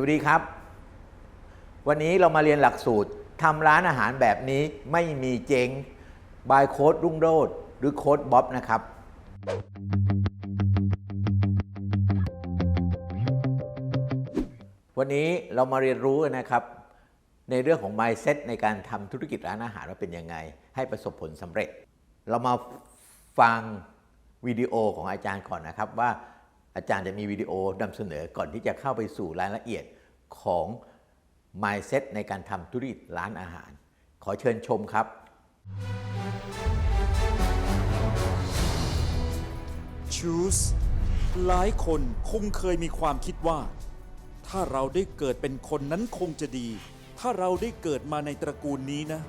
วัสดีครับ วันนี้เรามาเรียนหลักสูตรทำร้านอาหารแบบนี้ไม่มีเจ๊งบายโค้ดรุ่งโรดหรือโค้ดบ๊อบนะครับ วันนี้เรามาเรียนรู้กันนะครับ ในเรื่องของ mindset ในการทำธุรกิจร้านอาหารว่าเป็นยังไง ให้ประสบผลสำเร็จ เรามาฟังวิดีโอของอาจารย์ก่อนนะครับว่า อาจารย์จะมีวิดีโอนำเสนอก่อนที่จะเข้าไปสู่รายละเอียดของ mindset ในการทำธุรกิจร้านอาหาร ขอเชิญชมครับ Choose หลายคนคงเคยมีความคิดว่า ถ้าเราได้เกิดเป็นคนนั้นคงจะดี ถ้าเราได้เกิดมาในตระกูลนี้นะ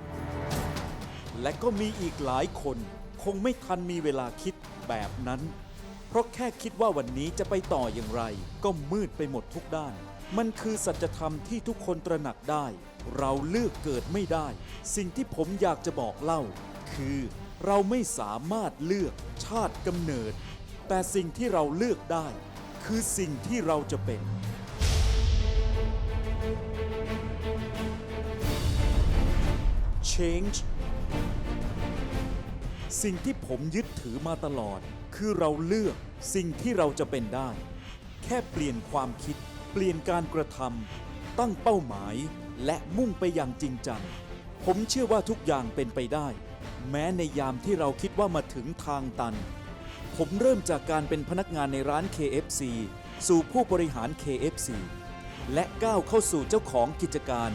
และก็มีอีกหลายคนคงไม่ทันมีเวลาคิดแบบนั้น เพราะแค่คิดว่าวันนี้จะไปต่ออย่างไร ก็มืดไปหมดทุกด้าน มันคือสัจธรรมที่ทุกคนตระหนักได้ เราเลือกเกิดไม่ได้ สิ่งที่ผมอยากจะบอกเล่า คือเราไม่สามารถเลือกชาติกำเนิด แต่สิ่งที่เราเลือกได้ คือสิ่งที่เราจะเป็น change สิ่งที่ผมยึดถือมาตลอด คือเราเลือก สิ่งที่เราจะเป็นได้ แค่เปลี่ยนความคิด เปลี่ยนการกระทำตั้งเป้าหมายและมุ่งไปอย่างจริงจัง ผมเชื่อว่าทุกอย่างเป็นไปได้ แม้ในยามที่เราคิดว่ามาถึงทางตัน ผมเริ่มจากการเป็นพนักงานในร้าน KFC สู่ผู้บริหาร KFC และก้าวเข้าสู่เจ้าของกิจการ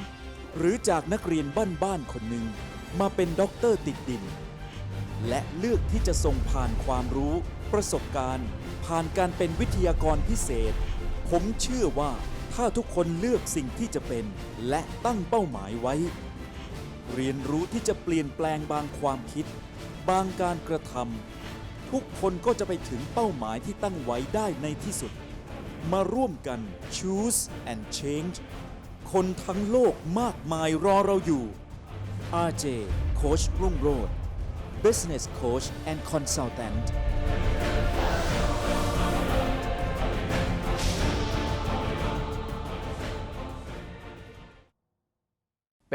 หรือจากนักเรียนบ้านๆคนหนึ่ง มาเป็นด็อกเตอร์ติดดิน และเลือกที่จะส่งผ่านความรู้ประสบการณ์ ผ่านการเป็นวิทยากรพิเศษ ผมเชื่อว่าถ้าทุกคนเลือกสิ่งที่จะเป็น และตั้งเป้าหมายไว้ เรียนรู้ที่จะเปลี่ยนแปลงบางความคิด บางการกระทำทุกคนก็จะไปถึงเป้าหมายที่ตั้งไว้ได้ในที่สุด มาร่วมกัน choose and change คนทั้งโลกมากมายรอเราอยู่ RJ โคชรุ่งโรจน์ Business Coach and Consultant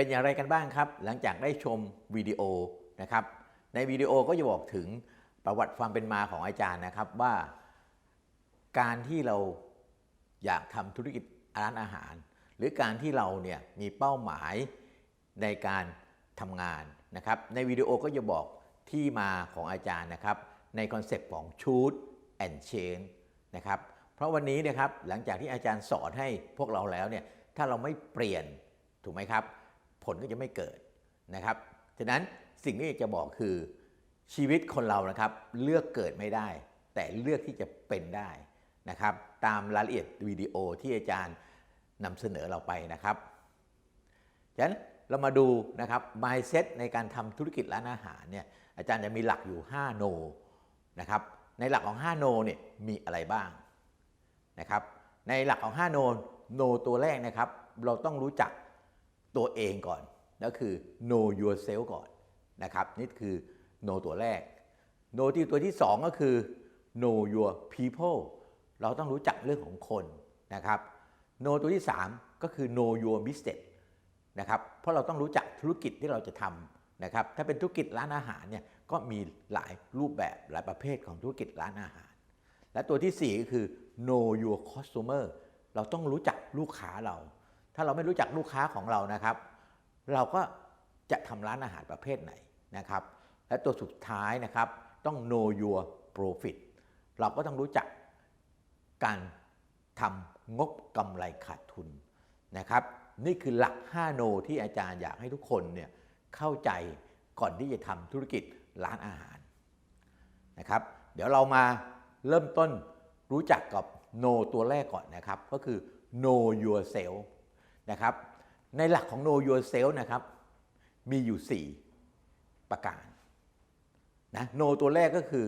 เป็นอย่างไรกันบ้างครับ หลังจากได้ชมวิดีโอนะครับ ในวิดีโอก็จะบอกถึงประวัติความเป็นมาของอาจารย์นะครับว่า การที่เราอยากทำธุรกิจร้านอาหาร หรือการที่เราเนี่ยมีเป้าหมายในการทำงานนะครับ ในวิดีโอก็จะบอกที่มาของอาจารย์นะครับ ในคอนเซปต์ของ shoot and change นะครับ เพราะวันนี้นะครับหลังจากที่อาจารย์สอนให้พวกเราแล้วเนี่ยถ้าเราไม่เปลี่ยนถูกไหมครับ ผลก็จะไม่เกิดนะครับฉะนั้นสิ่งที่อยากจะบอกคือชีวิตคนเรานะครับเลือกเกิดไม่ได้ แต่เลือกที่จะเป็นได้นะครับตามรายละเอียดวิดีโอที่อาจารย์นำเสนอเราไปนะครับฉะนั้นเรามาดูนะครับ mindset ในการทำธุรกิจร้านอาหารเนี่ยอาจารย์จะมีหลักอยู่ 5 โนนะครับในหลักของ 5 โนเนี่ยมีอะไรบ้างนะครับในหลักของ 5 โนโนตัวแรกนะครับ เราต้องรู้จัก ตัวเองก่อนนั่นคือ know yourself ก่อนนะครับนี่คือ know ตัวแรก know ที่ตัวที่ 2 ก็คือ know your people เราต้องรู้จักเรื่องของคนนะครับ know ตัวที่ 3 ก็คือ know your business นะครับเพราะเราต้องรู้จักธุรกิจที่เราจะทำนะครับถ้าเป็นธุรกิจร้านอาหารเนี่ยก็มีหลายรูปแบบหลายประเภทของธุรกิจร้านอาหาร และตัวที่ 4 ก็คือ know your customer เราต้องรู้จักลูกค้าเรา ถ้าเราไม่รู้จักลูกค้าของเรานะครับ เราก็จะทำร้านอาหารประเภทไหนนะครับ และตัวสุดท้ายนะครับต้อง know your profit เราก็ต้องรู้จักการทำงบกำไรขาดทุนนะครับ นี่คือหลัก 5 โน ที่อาจารย์อยากให้ทุกคนเนี่ยเข้าใจก่อนที่จะทำธุรกิจร้านอาหารนะครับ เดี๋ยวเรามาเริ่มต้นรู้จักกับ know ตัวแรกก่อนนะครับ ก็คือ know yourself นะครับในหลักของ know yourself นะครับมีอยู่ 4 ประการนะ know ตัวแรกก็คือ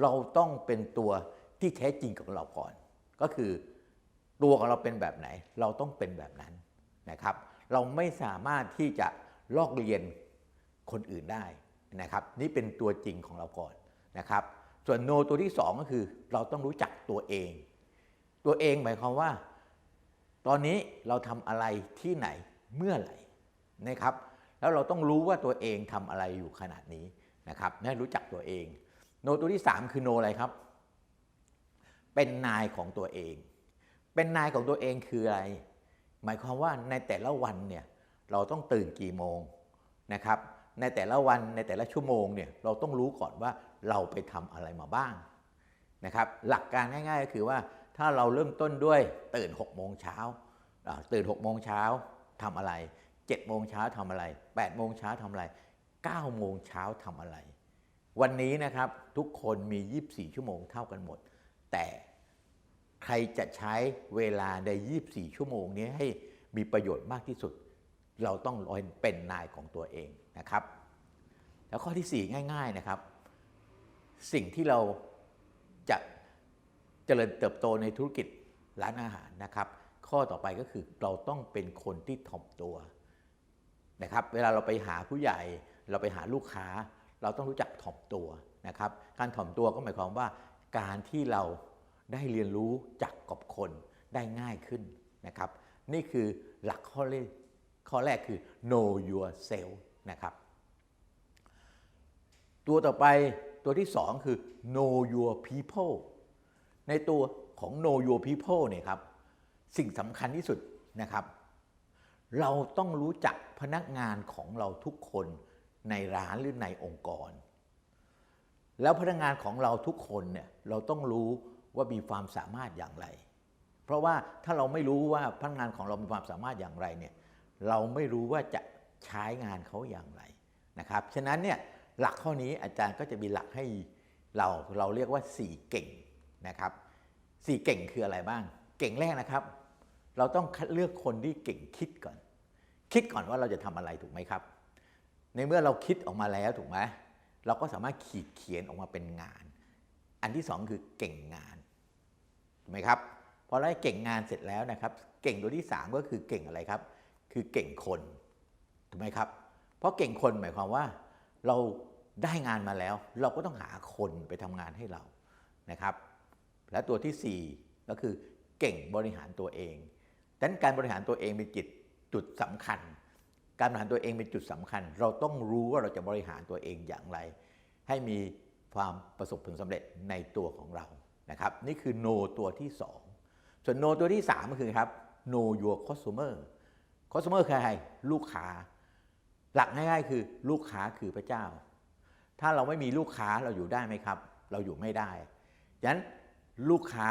เราต้องเป็นตัวที่แท้จริงของเราก่อน ก็คือตัวของเราเป็นแบบไหน เราต้องเป็นแบบนั้นนะครับ เราไม่สามารถที่จะลอกเรียนคนอื่นได้นะครับ นี่เป็นตัวจริงของเราก่อนนะครับ ส่วนโนตัวที่ 2 ก็คือ เราต้องรู้จักตัวเอง ตัวเองหมายความว่า ตอนนี้เราทำอะไรที่ไหนเมื่อไหร่นะครับ แล้วเราต้องรู้ว่าตัวเองทำอะไรอยู่ขนาดนี้นะครับให้รู้จักตัวเอง โนตัวที่ 3 คือโนอะไรครับ เป็นนายของตัวเอง เป็นนายของตัวเองคืออะไร หมายความว่าในแต่ละวันเนี่ยเราต้องตื่นกี่โมงนะครับ ในแต่ละวันในแต่ละชั่วโมงเนี่ยเราต้องรู้ก่อนว่าเราไปทำอะไรมาบ้างนะครับ หลักการง่ายๆก็คือว่า ถ้าเราเริ่มต้นด้วยตื่น6โมงเช้าตื่น6โมงเช้าทำอะไร7โมงเช้าทำอะไร8โมงเช้าทำอะไร9โมงเช้าทำอะไร วันนี้นะครับทุกคนมี 24 ชั่วโมงเท่ากันหมด แต่ใครจะใช้เวลาใน 24 ชั่วโมงนี้ให้มีประโยชน์มากที่สุด เราต้องเป็นนายของตัวเองนะครับ แล้วข้อที่ 4 ง่าย ๆนะครับ สิ่งที่เรา เจริญเติบโตในธุรกิจร้านอาหารนะครับ ข้อต่อไปก็คือเราต้องเป็นคนที่ถ่อมตัวนะครับ เวลาเราไปหาผู้ใหญ่ เราไปหาลูกค้า เราต้องรู้จักถ่อมตัวนะครับ การถ่อมตัวก็หมายความว่า การที่เราได้เรียนรู้จักกับคนได้ง่ายขึ้นนะครับ นี่คือหลักข้อแรกข้อแรกคือ know yourself นะครับ ตัวต่อไปตัวที่2คือ know your people ในตัวของ know your people เนี่ยครับ สิ่งสำคัญที่สุดนะครับ เราต้องรู้จักพนักงานของเราทุกคนในร้านหรือในองค์กร แล้วพนักงานของเราทุกคนเนี่ยเราต้องรู้ว่ามีความสามารถอย่างไร เพราะว่าถ้าเราไม่รู้ว่าพนักงานของเรามีความสามารถอย่างไรเนี่ยเราไม่รู้ว่าจะใช้งานเขาอย่างไรนะครับ ฉะนั้นเนี่ยหลักข้อนี้อาจารย์ก็จะมีหลักให้เราเราเรียกว่า 4 เก่ง นะครับ4เก่งคืออะไรบ้าง เก่งแรกนะครับ เราต้องเลือกคนที่เก่งคิดก่อน คิดก่อนว่าเราจะทำอะไรถูกไหมครับ ในเมื่อเราคิดออกมาแล้วถูกไหมเราก็สามารถขีดเขียนออกมาเป็นงาน อันที่สองคือเก่งงานถูกไหมครับพอได้เก่งงานเสร็จแล้วนะครับ เก่งตัวที่สามก็คือเก่งอะไรครับ คือเก่งคนถูกไหมครับ เพราะเก่งคนหมายความว่าเราได้งานมาแล้ว เราก็ต้องหาคนไปทำงานให้เรานะครับ และตัวที่สี่ก็คือเก่งบริหารตัวเองดังนั้นการบริหารตัวเองเป็นจิตจุดสำคัญ การบริหารตัวเองเป็นจุดสำคัญ เราต้องรู้ว่าเราจะบริหารตัวเองอย่างไร ให้มีความประสบผลสำเร็จในตัวของเรานะครับ นี่คือ no ตัวที่ 2 ส่วน no ตัวที่ 3 ก็คือครับ know your customer customer คือใครลูกค้า หลักง่ายๆคือลูกค้าคือพระเจ้า ถ้าเราไม่มีลูกค้าเราอยู่ได้ไหมครับ เราอยู่ไม่ได้ฉะนั้น ลูกค้า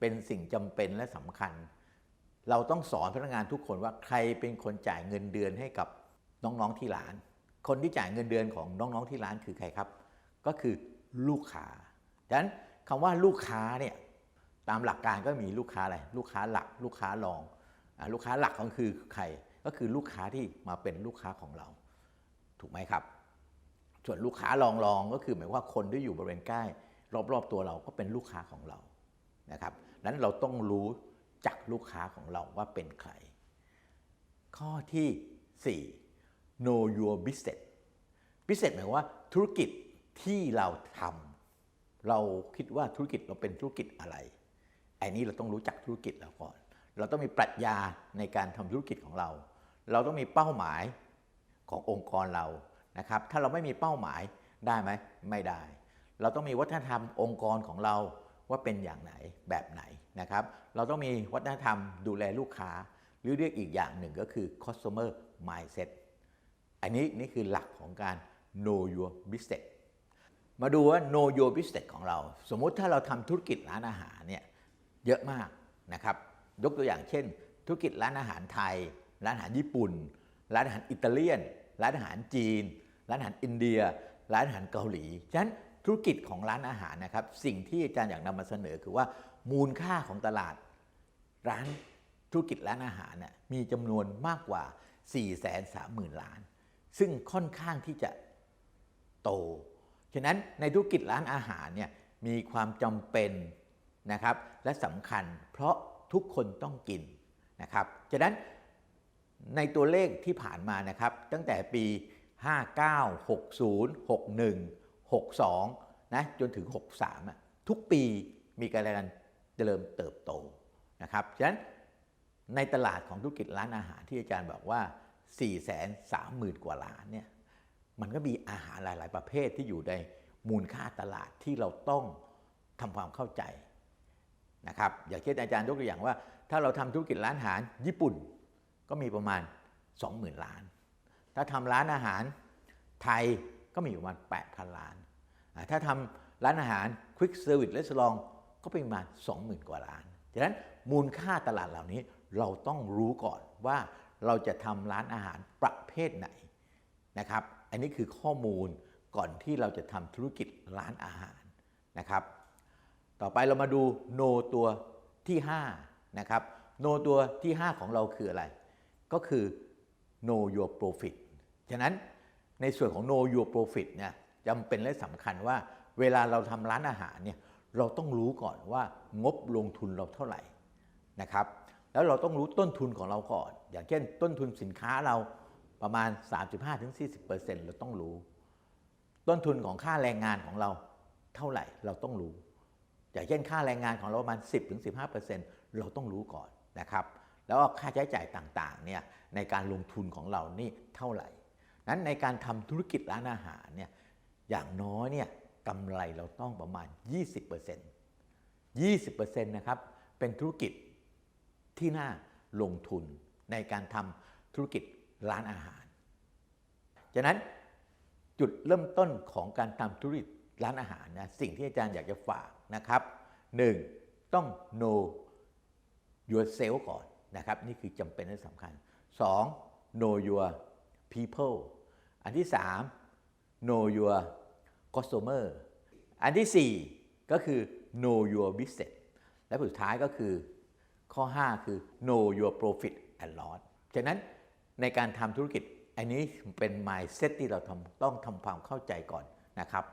เป็นสิ่งจำเป็นและสำคัญ เราต้องสอนพนักงานทุกคนว่าใครเป็นคนจ่ายเงินเดือนให้กับน้องๆที่ร้าน คนที่จ่ายเงินเดือนของน้องๆที่ร้านคือใครครับ ก็คือลูกค้าดังนั้นคำว่าลูกค้าเนี่ยตามหลักการก็มีลูกค้าอะไร ลูกค้าหลัก ลูกค้ารองอลูกค้าหลักก็คือใคร ก็คือลูกค้าที่มาเป็นลูกค้าของเรา ถูกไหมครับ ส่วนลูกค้ารองรองก็คือหมายว่าคนที่อยู่บริเวณใกล้ รอบๆตัวเราก็เป็นลูกค้าของเรานะครับนั้นเราต้องรู้จักลูกค้าของเราว่าเป็นใคร ข้อที่ 4 know your business business หมายว่าธุรกิจที่เราทำเราคิดว่าธุรกิจเราเป็นธุรกิจอะไรไอ้นี้เราต้องรู้จักธุรกิจเราก่อน เราต้องมีปรัชญาในการทำธุรกิจของเรา เราต้องมีเป้าหมายขององค์กรเรานะครับ ถ้าเราไม่มีเป้าหมายได้ไหมไม่ได้ เราต้องมีวัฒนธรรมองค์กรของเราว่าเป็นอย่างไหนแบบไหนนะครับ เราต้องมีวัฒนธรรมดูแลลูกค้า หรือเรียกอีกอย่างหนึ่งก็คือ customer mindset อันนี้นี่คือหลักของการ know your business มาดูว่า know your business ของเรา สมมุติถ้าเราทำธุรกิจร้านอาหารเนี่ยเยอะมากนะครับ ยกตัวอย่างเช่น ธุรกิจร้านอาหารไทย ร้านอาหารญี่ปุ่น ร้านอาหารอิตาเลียน ร้านอาหารจีน ร้านอาหารอินเดีย ร้านอาหารเกาหลี ฉะนั้น ธุรกิจของร้านอาหารนะครับ สิ่งที่อาจารย์อยากนำมาเสนอคือว่ามูลค่าของตลาด ร้านธุรกิจร้านอาหารน่ะมีจำนวนมากกว่า 4 3 0 0 0 0 ล้าน ซึ่งค่อนข้างที่จะโต ฉะนั้นในธุรกิจร้านอาหารเนี่ยมีความจำเป็นนะครับและสำคัญเพราะทุกคนต้องกินนะครับ ฉะนั้นในตัวเลขที่ผ่านมานะครับ ตั้งแต่ปี 59 60 61 62นะจนถึง 63อะทุกปีมีการเจริญเติบโตนะครับฉะนั้นในตลาดของธุรกิจร้านอาหารที่อาจารย์บอกว่า 4 3 0 0 0 0 กว่าล้านเนี่ยมันก็มีอาหารหลาย ๆ ประเภทที่อยู่ในมูลค่าตลาดที่เราต้องทำความเข้าใจนะครับอย่างเช่นอาจารย์ยกตัวอย่างว่า ถ้าเราทำธุรกิจร้านอาหารญี่ปุ่นก็มีประมาณ 20,000 ล้าน ถ้าทำร้านอาหารไทย ก็มีอยู่ประมาณ 8,000 ล้าน ถ้าทำร้านอาหาร Quick Service Restaurant ก็เป็นประมาณ 20,000 กว่าล้านฉะนั้นมูลค่าตลาดเหล่านี้เราต้องรู้ก่อนว่าเราจะทำร้านอาหารประเภทไหนนะครับ อันนี้คือข้อมูลก่อนที่เราจะทำธุรกิจร้านอาหารนะครับ ต่อไปเรามาดูโนตัวที่5นะครับโนตัวที่ 5 ของเราคืออะไร ก็คือ know your profit ฉะนั้น ในส่วนของ know your profit เนี่ยจำเป็นและสำคัญว่าเวลาเราทำร้านอาหารเนี่ยเราต้องรู้ก่อนว่างบลงทุนเราเท่าไหร่นะครับ แล้วเราต้องรู้ต้นทุนของเราก่อน อย่างเช่น ต้นทุนสินค้าเราประมาณ 35-40%เราต้องรู้ ต้นทุนของค่าแรงงานของเราเท่าไหร่เราต้องรู้ อย่างเช่นค่าแรงงานของเราประมาณ 10-15%เราต้องรู้ก่อนนะครับ แล้วก็ค่าใช้จ่ายต่างๆเนี่ยในการลงทุนของเรานี่เท่าไหร่ นั้นในการทำธุรกิจร้านอาหารเนี่ยอย่างน้อยเนี่ยกำไรเราต้องประมาณ 20% 20%นะครับเป็นธุรกิจที่น่าลงทุนในการทำธุรกิจร้านอาหารฉะนั้นจุดเริ่มต้นของการทำธุรกิจร้านอาหารนะสิ่งที่อาจารย์อยากจะฝากนะครับ 1. ต้อง know yourself ก่อนนะครับ นี่คือจำเป็นและสำคัญ 2. know your people อันที่ 3. know your customer อันทีสี่ 4 ก็คือ know your business และสุดท้ายก็คือข้อ 5 คือ know your profit and loss ฉะนั้นในการทำธุรกิจ อันนี้เป็น mindset ที่เราต้องทำความเข้าใจก่อนนะครับ